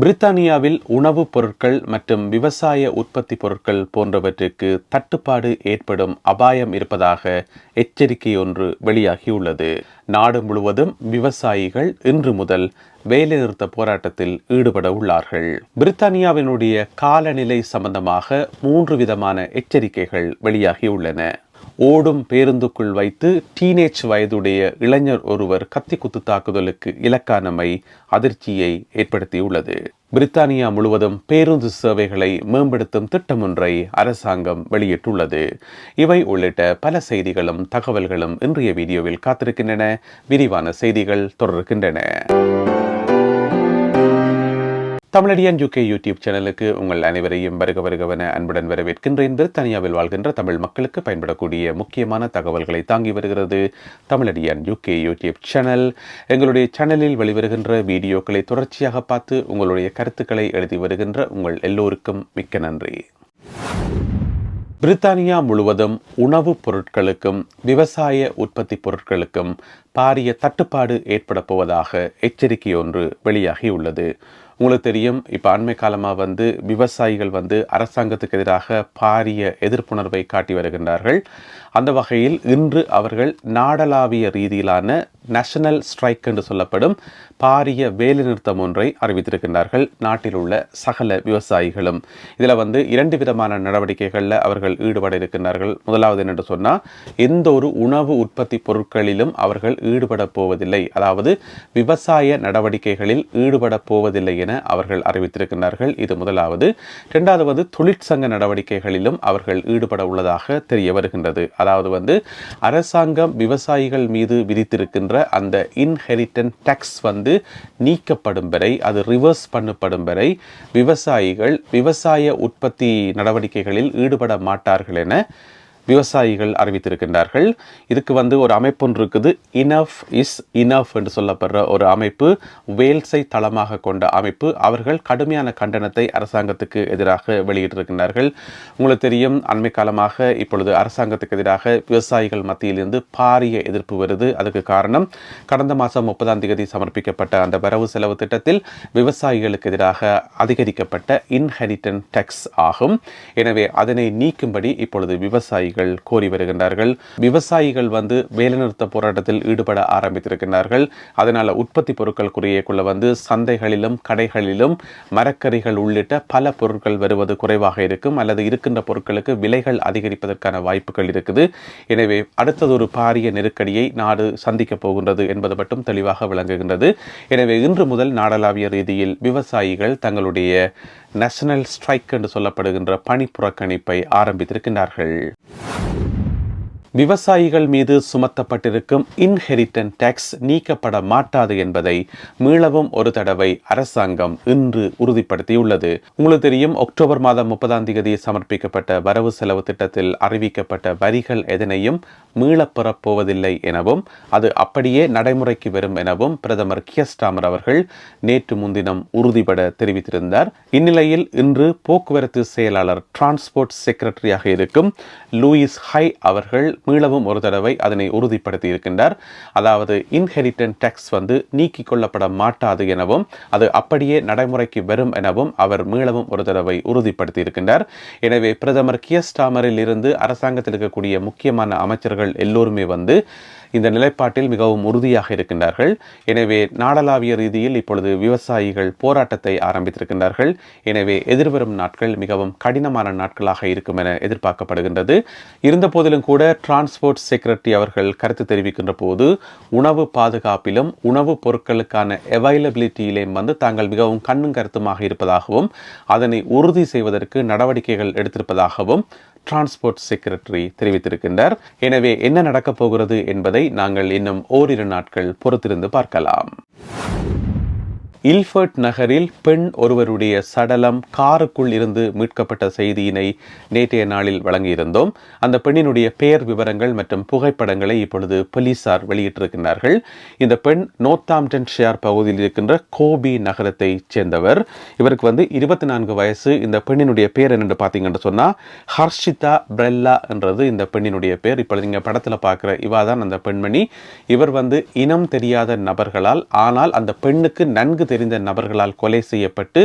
பிரித்தானியாவில் உணவுப் பொருட்கள் மற்றும் விவசாய உற்பத்தி பொருட்கள் போன்றவற்றுக்கு தட்டுப்பாடு ஏற்படும் அபாயம் இருப்பதாக எச்சரிக்கை ஒன்று வெளியாகியுள்ளது. நாடு முழுவதும் விவசாயிகள் இன்று முதல் வேலைநிறுத்த போராட்டத்தில் ஈடுபட உள்ளார்கள். பிரித்தானியாவினுடைய காலநிலை சம்பந்தமாக மூன்று விதமான எச்சரிக்கைகள் வெளியாகியுள்ளன. ஓடும் பேருந்துக்குள் வைத்து டீனேஜ் வயதுடைய இளைஞர் ஒருவர் கத்தி குத்து தாக்குதலுக்கு இலக்கானமை அதிர்ச்சியை ஏற்படுத்தியுள்ளது. பிரித்தானியா முழுவதும் பேருந்து சேவைகளை மேம்படுத்தும் திட்டம் ஒன்றை அரசாங்கம் வெளியிட்டுள்ளது. இவை உள்ளிட்ட பல செய்திகளும் தகவல்களும் இன்றைய வீடியோவில் காத்திருக்கின்றன. விரிவான செய்திகள் தொடர்கின்றன. தமிழடியான் யூகே யூடியூப் சேனலுக்கு உங்கள் அனைவரையும் வருக வருகவன அன்புடன் வரவேற்கின்றேன். பிரித்தானியாவில் வாழ்கின்ற தமிழ் மக்களுக்கு பயன்படக்கூடிய முக்கியமான தகவல்களை தாங்கி வருகிறது தமிழடியான் யூகே யூடியூப் சேனல். எங்களுடைய சேனலில் வெளிவருகின்ற வீடியோக்களை தொடர்ச்சியாக பார்த்து உங்களுடைய கருத்துக்களை எழுதி வருகின்ற உங்கள் எல்லோருக்கும் மிக்க நன்றி. பிரித்தானியா முழுவதும் உணவுப் பொருட்களுக்கும் விவசாய உற்பத்தி பொருட்களுக்கும் பாரிய தட்டுப்பாடு ஏற்பட போவதாக எச்சரிக்கை ஒன்று வெளியாகியுள்ளது. உங்களுக்கு தெரியும் இப்போ அண்மை காலமாக வந்து விவசாயிகள் வந்து அரசாங்கத்துக்கு எதிராக பாரிய எதிர்ப்புணர்வை காட்டி வருகின்றார்கள். அந்த வகையில் இன்று அவர்கள் நாடளாவிய ரீதியிலான நேஷனல் ஸ்ட்ரைக் என்று சொல்லப்படும் பாரிய வேலைநிறுத்தம் ஒன்றை அறிவித்திருக்கின்றார்கள். நாட்டில் உள்ள சகல விவசாயிகளும். இதில் வந்து இரண்டு விதமான நடவடிக்கைகளில் அவர்கள் ஈடுபட இருக்கின்றார்கள் முதலாவது என்னென்று சொன்னால் எந்த ஒரு உணவு உற்பத்தி பொருட்களிலும் அவர்கள் ஈடுபட போவதில்லை. அதாவது விவசாய நடவடிக்கைகளில் ஈடுபட போவதில்லை என அவர்கள் அறிவித்திருக்கிறார்கள் இது முதலாவது. இரண்டாவது வந்து தொழிற்சங்க நடவடிக்கைகளிலும் அவர்கள் ஈடுபட உள்ளதாக தெரிய வருகின்றது. அதாவது வந்து அரசாங்கம் விவசாயிகள் மீது விதித்திருக்கின்ற அந்த இன்ஹெரிட்டன் டேக்ஸ் வந்து நீக்கப்படும் வரை அது ரிவர்ஸ் பண்ணப்படும் வரை விவசாயிகள் விவசாய உற்பத்தி நடவடிக்கைகளில் ஈடுபட மாட்டார்கள் என விவசாயிகள் அறிவித்திருக்கின்றார்கள். இதுக்கு வந்து ஒரு அமைப்பு ஒன்று இருக்குது. இனஃப் இஸ் இனஃப் என்று சொல்லப்படுற ஒரு அமைப்பு வேல்ஸை தளமாக கொண்ட அமைப்பு. அவர்கள் கடுமையான கண்டனத்தை அரசாங்கத்துக்கு எதிராக வெளியிட்டிருக்கின்றார்கள். உங்களுக்கு தெரியும் அண்மை காலமாக இப்பொழுது அரசாங்கத்துக்கு எதிராக விவசாயிகள் மத்தியிலிருந்து பாரிய எதிர்ப்பு வருது. அதுக்கு காரணம் கடந்த மாதம் முப்பதாம் தேதி சமர்ப்பிக்கப்பட்ட அந்த வரவு செலவு திட்டத்தில் விவசாயிகளுக்கு எதிராக அதிகரிக்கப்பட்ட இன்ஹெரிட்டன் டேக்ஸ் ஆகும். எனவே அதனை நீக்கும்படி இப்பொழுது விவசாயிகள் விவசாயிகள் கோரி வருகின்றார்கள். விவசாயிகள் வந்து வேலைநிறுத்த போராட்டத்தில் ஈடுபட ஆரம்பித்திருக்கின்றார்கள். அதனால உற்பத்தி பொருட்கள் குறையக்குள்ள வந்து சந்தைகளிலும் கடைகளிலும் மரக்கறிகள் உள்ளிட்ட பல பொருட்கள் வருவது குறைவாக இருக்கும். அல்லது இருக்கின்ற பொருட்களுக்கு விலைகள் அதிகரிப்பதற்கான வாய்ப்புகள் இருக்குது. எனவே அடுத்தது ஒரு பாரிய நெருக்கடியை நாடு சந்திக்கப் போகின்றது என்பது மட்டும் தெளிவாக விளங்குகின்றது. எனவே இன்று முதல் நாடளாவிய ரீதியில் விவசாயிகள் தங்களுடைய நேஷனல் ஸ்ட்ரைக் என்று சொல்லப்படுகின்ற பணி புறக்கணிப்பை ஆரம்பித்திருக்கின்றார்கள். விவசாயிகள் மீது சுமத்தப்பட்டிருக்கும் இன்ஹெரிட்டன் டேக்ஸ் நீக்கப்பட மாட்டாது என்பதை மீளவும் ஒரு தடவை அரசாங்கம் இன்று உறுதிப்படுத்தியுள்ளது. உங்களுக்கு தெரியும் அக்டோபர் மாதம் முப்பதாம் தேதி சமர்ப்பிக்கப்பட்ட வரவு செலவு திட்டத்தில் அறிவிக்கப்பட்ட வரிகள் எதனையும் மீளப்பெறப் போவதில்லை எனவும் அது அப்படியே நடைமுறைக்கு வரும் எனவும் பிரதமர் கியஸ்டாமர் அவர்கள் நேற்று முன்தினம் உறுதிபட தெரிவித்திருந்தார். இந்நிலையில் இன்று போக்குவரத்து செயலாளர் டிரான்ஸ்போர்ட் செக்ரட்டரியாக இருக்கும் லூயிஸ் ஹை அவர்கள் மீளவும் ஒரு தடவை அதனை உறுதிப்படுத்தி இருக்கின்றார் அதாவது இன்ஹெரிட்டன் டேக்ஸ் வந்து நீக்கிக் கொள்ளப்பட மாட்டாது எனவும் அது அப்படியே நடைமுறைக்கு வரும் எனவும் அவர் மீளவும் ஒரு தடவை உறுதிப்படுத்தி இருக்கின்றார் எனவே பிரதமர் கியஸ்டாமரில் இருந்து அரசாங்கத்தில் இருக்கக்கூடிய முக்கியமான அமைச்சர்கள் எல்லோருமே வந்து இந்த நிலைப்பாட்டில் மிகவும் உறுதியாக இருக்கின்றார்கள். எனவே நாடளாவிய ரீதியில் இப்பொழுது விவசாயிகள் போராட்டத்தை ஆரம்பித்திருக்கின்றார்கள். எனவே எதிர்வரும் நாட்கள் மிகவும் கடினமான நாட்களாக இருக்கும் என எதிர்பார்க்கப்படுகின்றது. இருந்தபோதிலும் கூட டிரான்ஸ்போர்ட் செக்ரட்டரி அவர்கள் கருத்து தெரிவிக்கின்ற போது உணவு பாதுகாப்பிலும் உணவுப் பொருட்களுக்கான அவைலபிலிட்டியிலேயும் வந்து தாங்கள் மிகவும் கண்ணும் கருத்துமாக இருப்பதாகவும் அதனை உறுதி செய்வதற்கு நடவடிக்கைகள் எடுத்திருப்பதாகவும் டிரான்ஸ்போர்ட் செக்ரட்டரி தெரிவித்திருக்கின்றார். எனவே என்ன நடக்கப் போகிறது என்பதை நாங்கள் இன்னும் ஓரிரு நாட்கள் பொறுத்திருந்து பார்க்கலாம். இல்ஃபர்ட் நகரில் பெண் ஒருவருடைய சடலம் காருக்குள் இருந்து மீட்கப்பட்ட செய்தியினை நேற்றைய நாளில் வழங்கியிருந்தோம். அந்த பெண்ணினுடைய பெயர் விவரங்கள் மற்றும் புகைப்படங்களை இப்பொழுது போலீசார் வெளியிட்டிருக்கின்றார்கள். இந்த பெண் நோர்த்தாம்டன் ஷியார் பகுதியில் இருக்கின்ற கோபி நகரத்தை சேர்ந்தவர். இவருக்கு வந்து இருபத்தி நான்கு வயசு. இந்த பெண்ணினுடைய பேர் என்னென்று பார்த்தீங்கன்னு சொன்னால் ஹர்ஷிதா பிரல்லா என்றது இந்த பெண்ணினுடைய பேர். இப்போ நீங்கள் படத்தில் பார்க்குற இவா தான் அந்த பெண்மணி. இவர் வந்து இனம் தெரியாத நபர்களால் ஆனால் அந்த பெண்ணுக்கு நன்கு தெரிந்த நபர்களால் கொலை செய்யப்பட்டு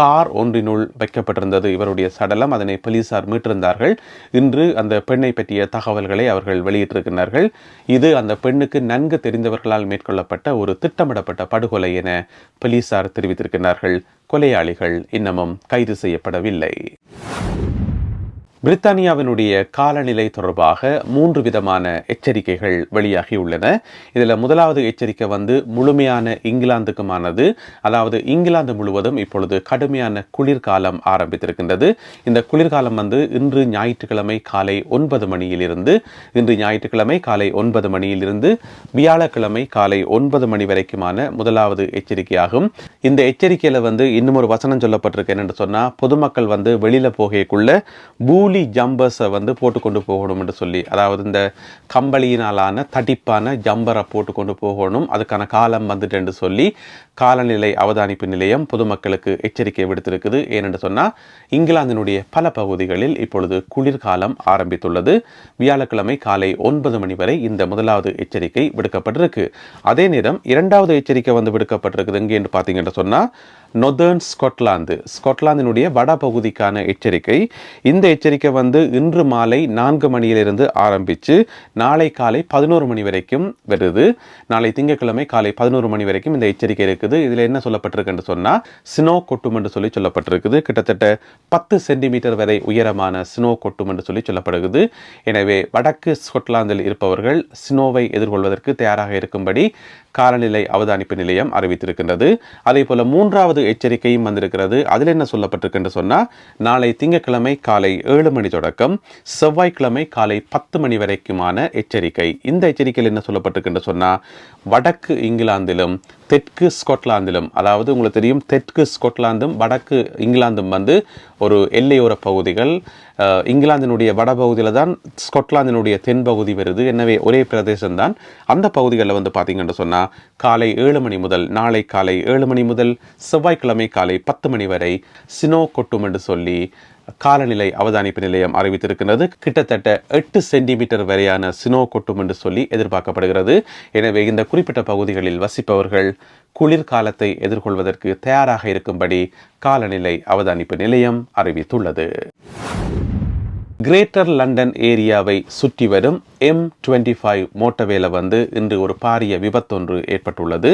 கார் ஒன்றினுள் வைக்கப்பட்டிருந்தது. இவருடைய சடலம் அதனை போலீசார் மீட்டிருந்தார்கள். இன்று அந்த பெண்ணை பற்றிய தகவல்களை அவர்கள் வெளியிட்டிருக்கிறார்கள். இது அந்த பெண்ணுக்கு நன்கு தெரிந்தவர்களால் மேற்கொள்ளப்பட்ட ஒரு திட்டமிடப்பட்ட படுகொலை என போலீசார் தெரிவித்திருக்கிறார்கள். கொலையாளிகள் இன்னமும் கைது செய்யப்படவில்லை. பிரித்தானியாவினுடைய காலநிலை தொடர்பாக மூன்று விதமான எச்சரிக்கைகள் வெளியாகியுள்ளன இதில் முதலாவது எச்சரிக்கை வந்து முழுமையான இங்கிலாந்துக்குமானது. அதாவது இங்கிலாந்து முழுவதும் இப்பொழுது கடுமையான குளிர்காலம் ஆரம்பித்திருக்கின்றது. இந்த குளிர்காலம் வந்து இன்று ஞாயிற்றுக்கிழமை காலை ஒன்பது மணியிலிருந்து இன்று ஞாயிற்றுக்கிழமை காலை ஒன்பது மணியிலிருந்து வியாழக்கிழமை காலை ஒன்பது மணி வரைக்குமான முதலாவது எச்சரிக்கையாகும். இந்த எச்சரிக்கையில் வந்து இன்னும் ஒரு வசனம் சொல்லப்பட்டிருக்கு. என்னென்னு சொன்னால் பொதுமக்கள் வந்து வெளியில் போகக்குள்ள பூ கூலி ஜம்பர்ஸை வந்து போட்டு கொண்டு போகணும் என்று சொல்லி அதாவது இந்த கம்பளியினாலான தடிப்பான ஜம்பரை போட்டு கொண்டு போகணும் அதுக்கான காலம் வந்துட்டு சொல்லி காலநிலை அவதானிப்பு நிலையம் பொதுமக்களுக்கு எச்சரிக்கை விடுத்திருக்குது. ஏனென்று சொன்னால் இங்கிலாந்தினுடைய பல பகுதிகளில் இப்பொழுது குளிர்காலம் ஆரம்பித்துள்ளது. வியாழக்கிழமை காலை ஒன்பது மணி வரை இந்த முதலாவது எச்சரிக்கை விடுக்கப்பட்டிருக்கு. அதே நேரம் இரண்டாவது எச்சரிக்கை வந்து விடுக்கப்பட்டிருக்குது. எங்கே என்று பார்த்தீங்கன்னு சொன்னால் நொதர்ன் ஸ்காட்லாந்து ஸ்காட்லாந்தினுடைய வட பகுதிக்கான எச்சரிக்கை. இந்த எச்சரிக்கை வந்து இன்று மாலை நான்கு மணியிலிருந்து ஆரம்பித்து நாளை காலை பதினோரு மணி வரைக்கும் வருது. நாளை திங்கட்கிழமை காலை பதினோரு மணி வரைக்கும் இந்த எச்சரிக்கை இருக்குது. இதில் என்ன சொல்லப்பட்டிருக்குன்னு சொன்னால் ஸ்னோ கொட்டும் என்று சொல்லி சொல்லப்பட்டிருக்குது. கிட்டத்தட்ட பத்து சென்டிமீட்டர் வரை உயரமான ஸ்னோ கொட்டும் என்று சொல்லி சொல்லப்படுகிறது. எனவே வடக்கு ஸ்காட்லாந்தில் இருப்பவர்கள் ஸ்னோவை எதிர்கொள்வதற்கு தயாராக இருக்கும்படி காலநிலை அவதானிப்பு நிலையம் அறிவித்திருக்கின்றது. அதே போல மூன்றாவது எச்சரிக்கையும் வந்திருக்கிறது. அதில் என்ன சொல்லப்பட்டிருக்கு சொன்னால் நாளை திங்கட்கிழமை காலை ஏழு மணி தொடக்கம் செவ்வாய்க்கிழமை காலை பத்து மணி வரைக்குமான எச்சரிக்கை. இந்த எச்சரிக்கையில் என்ன சொல்லப்பட்டிருக்கு சொன்னால் வடக்கு இங்கிலாந்திலும் தெற்கு ஸ்காட்லாந்திலும் அதாவது உங்களுக்கு தெரியும் தெற்கு ஸ்காட்லாந்தும் வடக்கு இங்கிலாந்தும் வந்து ஒரு எல்லையோர பகுதிகள். இங்கிலாந்தினுடைய வடபகுதியில் தான் ஸ்காட்லாந்தினுடைய தென்பகுதி வருது. எனவே ஒரே பிரதேசம்தான். அந்த பகுதிகளில் வந்து பார்த்தீங்கன்னு சொன்னால் காலை ஏழு மணி முதல் நாளை காலை ஏழு மணி முதல் செவ்வாய்க்கிழமை காலை பத்து மணி வரை சினோ கொட்டும் என்று சொல்லி காலநிலை அவதானிப்பு நிலையம் அறிவித்திருக்கிறது கிட்டத்தட்ட எட்டு சென்டிமீட்டர் வரையான சினோ கொட்டும் என்று சொல்லி எதிர்பார்க்கப்படுகிறது. எனவே இந்த குறிப்பிட்ட பகுதிகளில் வசிப்பவர்கள் குளிர்காலத்தை எதிர்கொள்வதற்கு தயாராக இருக்கும்படி காலநிலை அவதானிப்பு நிலையம் அறிவித்துள்ளது. கிரேட்டர் லண்டன் ஏரியாவை சுற்றி வரும் எம் டுவெண்ட்டி ஃபைவ் மோட்டவேல வந்து இன்று ஒரு பாரிய விபத்தொன்று ஏற்பட்டுள்ளது.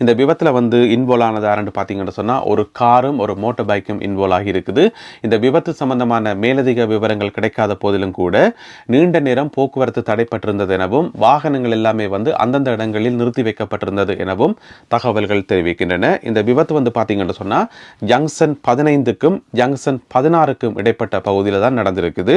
இந்த விபத்தில் வந்து இன்வால்வ் ஆனது யாருன்னு பார்த்தீங்கன்னு சொன்னால் ஒரு காரும் ஒரு மோட்டர் பைக்கும் இன்வால்வ் ஆகி இருக்குது. இந்த விபத்து சம்பந்தமான மேலதிக விவரங்கள் கிடைக்காத போதிலும் கூட நீண்ட நேரம் போக்குவரத்து தடைப்பட்டிருந்தது எனவும் வாகனங்கள் எல்லாமே வந்து அந்தந்த இடங்களில் நிறுத்தி வைக்கப்பட்டிருந்தது எனவும் தகவல்கள் தெரிவிக்கின்றன. இந்த விபத்து வந்து பார்த்தீங்கன்னு சொன்னால் ஜங்ஷன் பதினைந்துக்கும் ஜங்ஷன் பதினாறுக்கும் இடைப்பட்ட பகுதியில் தான் நடந்திருக்குது.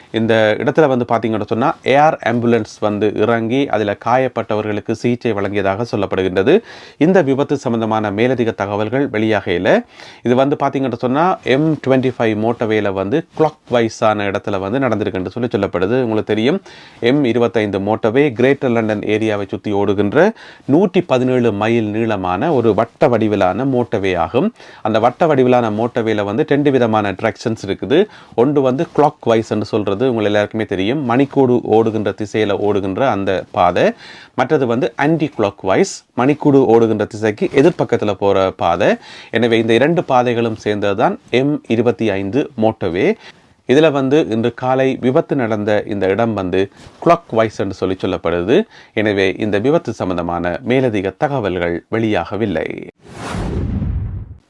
இந்த இடத்துல வந்து பார்த்தீங்கன்னு சொன்னால் ஏஆர் ஆம்புலன்ஸ் வந்து இறங்கி அதில் காயப்பட்டவர்களுக்கு சிகிச்சை வழங்கியதாக சொல்லப்படுகின்றது. இந்த விபத்து சம்பந்தமான மேலதிக தகவல்கள் வெளியாகையில் இது வந்து பார்த்தீங்கன்னு சொன்னால் எம் டுவெண்ட்டி ஃபைவ் மோட்டவேல வந்து கிளாக் வைஸான இடத்துல வந்து நடந்திருக்குன்னு சொல்லி சொல்லப்படுது. உங்களுக்கு தெரியும் எம் இருபத்தைந்து மோட்டவே கிரேட்டர் லண்டன் ஏரியாவை சுற்றி ஓடுகின்ற நூற்றி பதினேழு மைல் நீளமான ஒரு வட்ட வடிவிலான மோட்டவே ஆகும். அந்த வட்ட வடிவிலான மோட்டவேல வந்து ரெண்டு விதமான ட்ராக்ஷன்ஸ் இருக்குது. ஒன்று வந்து கிளாக் வைஸ் என்று சொல்கிறது உங்கள் எல்லாருக்குமே தெரியும் மணிக்கூடு ஓடுகின்ற திசையில் ஓடுகின்ற அந்த பாதை. மற்றது வந்து ஆன்டி கிளாக் வைஸ் மணிக்கூடு ஓடுகின்ற திசைக்கு எதிர்ப்பக்கத்தில் போகிற பாதை. எனவே இந்த இரண்டு பாதைகளும் சேர்ந்தது தான் எம் இருபத்தி ஐந்து மோட்டோவே இதில் வந்து இன்று காலை விபத்து நடந்த இந்த இடம் வந்து கிளாக் வைஸ் என்று சொல்லி சொல்லப்படுது. எனவே இந்த விபத்து சம்பந்தமான மேலதிக தகவல்கள் வெளியாகவில்லை.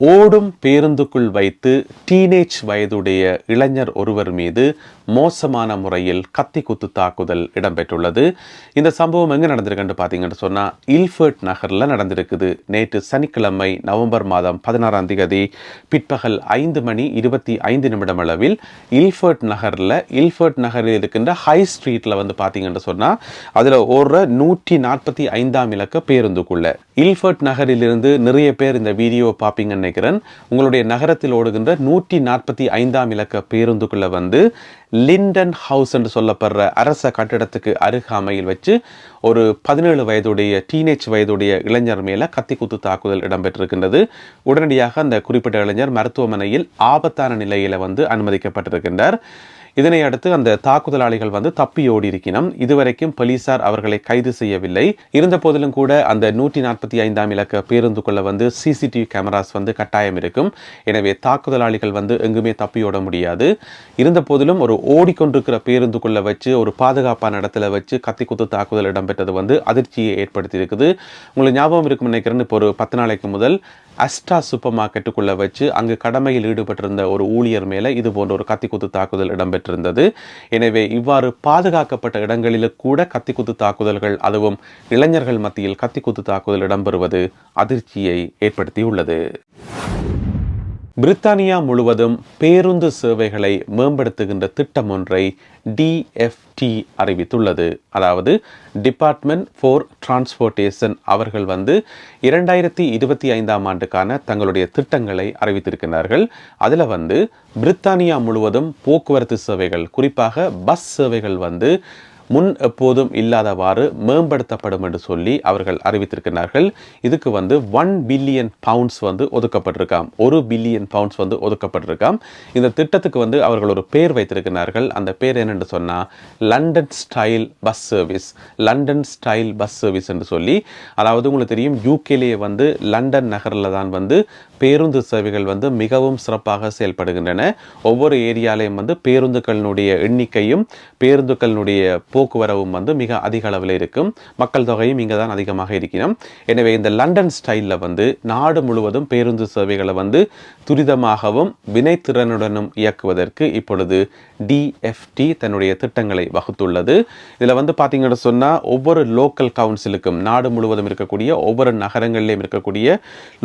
ஓடும் பேருந்துக்குள் வைத்து டீனேஜ் வயதுடைய இளைஞர் ஒருவர் மீது மோசமான முறையில் கத்தி குத்து தாக்குதல் இடம்பெற்றுள்ளது. இந்த சம்பவம் எங்கே நடந்திருக்குன்னு பார்த்தீங்கன்னு சொன்னால் இல்ஃபர்ட் நகரில் நடந்திருக்குது. நேற்று சனிக்கிழமை நவம்பர் மாதம் பதினாறாம் தேதி பிற்பகல் ஐந்து மணி இருபத்தி ஐந்து நிமிடம் அளவில் இல்ஃபர்ட் நகரில் இல்ஃபர்ட் நகரில் இருக்கின்ற ஹை ஸ்ட்ரீட்டில் வந்து பார்த்தீங்கன்னு சொன்னால் அதில் ஓடுற நூற்றி நாற்பத்தி ஐந்தாம் இலக்க பேருந்துக்குள்ளே இல்ஃபர்ட் நகரிலிருந்து நிறைய பேர் இந்த வீடியோவை பார்ப்பீங்கன்னு நினைக்கிறேன். உங்களுடைய நகரத்தில் ஓடுகின்ற நூற்றி நாற்பத்தி ஐந்தாம் இலக்க பேருந்துக்குள்ளே வந்து லிண்டன் ஹவுஸ் என்று சொல்லப்படுற அரச கட்டிடத்துக்கு அருகாமையில் வச்சு ஒரு பதினேழு வயதுடைய டீனேஜ் வயதுடைய இளைஞர் மேலே கத்தி குத்து தாக்குதல் இடம்பெற்றிருக்கின்றது. உடனடியாக அந்த குறிப்பிட்ட இளைஞர் மருத்துவமனையில் ஆபத்தான நிலையில் வந்து அனுமதிக்கப்பட்டிருக்கின்றார். இதனை அடுத்து அந்த தாக்குதலாளிகள் வந்து தப்பியோடி ஓடி இருக்கணும் இதுவரைக்கும் போலீசார் அவர்களை கைது செய்யவில்லை. இருந்த போதிலும் கூட அந்த நூற்றி நாற்பத்தி ஐந்தாம் இலக்க பேருந்துக்குள்ள வந்து சிசிடிவி கேமராஸ் வந்து கட்டாயம் இருக்கும். எனவே தாக்குதலாளிகள் வந்து எங்குமே தப்பியோட முடியாது. இருந்த போதிலும் ஒரு ஓடிக்கொண்டிருக்கிற பேருந்துக்குள்ள வச்சு ஒரு பாதுகாப்பான இடத்துல வச்சு கத்தி குத்து தாக்குதல் இடம்பெற்றது வந்து அதிர்ச்சியை ஏற்படுத்தி இருக்குது உங்களுக்கு ஞாபகம் இருக்கும் நினைக்கிறேன். இப்போ ஒரு பத்து நாளைக்கு முதல் அஸ்டா சூப்பர் மார்க்கெட்டுக்குள்ளே வச்சு அங்கு கடமையில் ஈடுபட்டிருந்த ஒரு ஊழியர் மேலே இது போன்ற ஒரு கத்திக்குத்து தாக்குதல் இடம்பெற்றிருந்தது. எனவே இவ்வாறு பாதுகாக்கப்பட்ட இடங்களில் கூட கத்திக்குத்து தாக்குதல்கள் அதுவும் இளைஞர்கள் மத்தியில் கத்திக்குத்து தாக்குதல் இடம்பெறுவது அதிர்ச்சியை ஏற்படுத்தியுள்ளது. பிரித்தானியா முழுவதும் பேருந்து சேவைகளை மேம்படுத்துகின்ற திட்டம் ஒன்றை டிஎஃப்டி அறிவித்துள்ளது. அதாவது டிபார்ட்மெண்ட் ஃபார் டிரான்ஸ்போர்ட்டேஷன் அவர்கள் வந்து இரண்டாயிரத்தி இருபத்தி ஐந்தாம் ஆண்டுக்கான தங்களுடைய திட்டங்களை அறிவித்திருக்கிறார்கள் அதில் வந்து பிரித்தானியா முழுவதும் போக்குவரத்து சேவைகள் குறிப்பாக பஸ் சேவைகள் வந்து முன் எப்போதும் இல்லாதவாறு மேம்படுத்தப்படும் என்று சொல்லி அவர்கள் அறிவித்திருக்கிறார்கள் இதுக்கு வந்து ஒன் பில்லியன் பவுண்ட்ஸ் வந்து ஒதுக்கப்பட்டிருக்காம். ஒரு பில்லியன் பவுண்ட்ஸ் வந்து ஒதுக்கப்பட்டிருக்காம். இந்த திட்டத்துக்கு வந்து அவர்கள் ஒரு பேர் வைத்திருக்கிறார்கள் அந்த பேர் என்னென்று சொன்னால் London style bus service London style bus service என்று சொல்லி அதாவது உங்களுக்கு தெரியும் யூகேலேயே வந்து லண்டன் நகரில் தான் வந்து பேருந்து சேவைகள் வந்து மிகவும் சிறப்பாக செயல்படுகின்றன. ஒவ்வொரு ஏரியாலையும் வந்து பேருந்துகளினுடைய எண்ணிக்கையும் பேருந்துகளினுடைய போக்குவரவும் வந்து மிக அதிக அளவில் இருக்கும். மக்கள் தொகையும் இங்கே தான் அதிகமாக இருக்கிறோம். எனவே இந்த லண்டன் ஸ்டைலில் வந்து நாடு முழுவதும் பேருந்து சேவைகளை வந்து துரிதமாகவும் வினைத்திறனுடனும் இயக்குவதற்கு இப்பொழுது டிஎஃப்டி தன்னுடைய திட்டங்களை வகுத்துள்ளது. இதில் வந்து பார்த்தீங்கன்னு சொன்னால் ஒவ்வொரு லோக்கல் கவுன்சிலுக்கும் நாடு முழுவதும் இருக்கக்கூடிய ஒவ்வொரு நகரங்களிலும் இருக்கக்கூடிய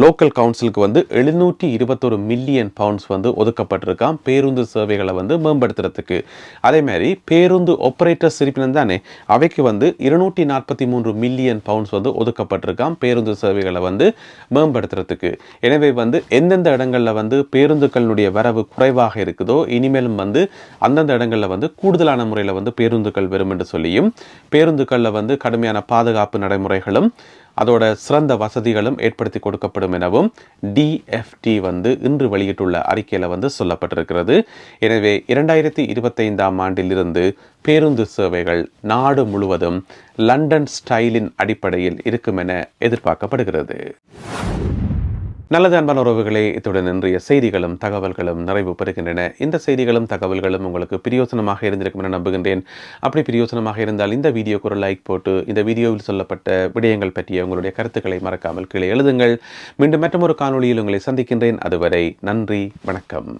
லோக்கல் கவுன்சிலுக்கு வந்து எழுநூற்றி இருபத்தொரு மில்லியன் பவுண்ட்ஸ் வந்து ஒதுக்கப்பட்டிருக்கான் பேருந்து சேவைகளை வந்து மேம்படுத்துறதுக்கு. அதே மாதிரி பேருந்து ஆப்ரேட்டர்ஸ் இருப்பினம் தானே அவைக்கு வந்து இருநூற்றி நாற்பத்தி மூன்று மில்லியன் பவுண்ட்ஸ் வந்து ஒதுக்கப்பட்டிருக்காம். பேருந்து சேவைகளை வந்து மேம்படுத்துறதுக்கு. எனவே வந்து எந்தெந்த இடங்களில் வந்து பேருந்துகளினுடைய வரவு குறைவாக இருக்குதோ இனிமேலும் வந்து அந்தந்த இடங்களில் வந்து கூடுதலான முறையில் வந்து பேருந்துகள் வரும் என்று சொல்லியும் பேருந்துகளில் வந்து கடுமையான பாதுகாப்பு நடைமுறைகளும் அதோட சிறந்த வசதிகளும் ஏற்படுத்தி கொடுக்கப்படும் எனவும் டிஎஃப்டி வந்து இன்று வெளியிட்டுள்ள அறிக்கையில் வந்து சொல்லப்பட்டிருக்கிறது. எனவே இரண்டாயிரத்தி இருபத்தைந்தாம் ஆண்டிலிருந்து பேருந்து சேவைகள் நாடு முழுவதும் லண்டன் ஸ்டைலின் அடிப்படையில் இருக்கும் என எதிர்பார்க்கப்படுகிறது. நல்லது அன்பான உறவுகளே இத்துடன் இன்றைய செய்திகளும் தகவல்களும் நிறைவு பெறுகின்றன. இந்த செய்திகளும் தகவல்களும் உங்களுக்கு பிரியோசனமாக இருந்திருக்கும் என நம்புகின்றேன். அப்படி பிரியோசனமாக இருந்தால் இந்த வீடியோக்கு ஒரு லைக் போட்டு இந்த வீடியோவில் சொல்லப்பட்ட விடயங்கள் பற்றிய உங்களுடைய கருத்துக்களை மறக்காமல் கீழே எழுதுங்கள். மீண்டும் மற்றொரு காணொலியில் உங்களை சந்திக்கின்றேன். அதுவரை நன்றி வணக்கம்.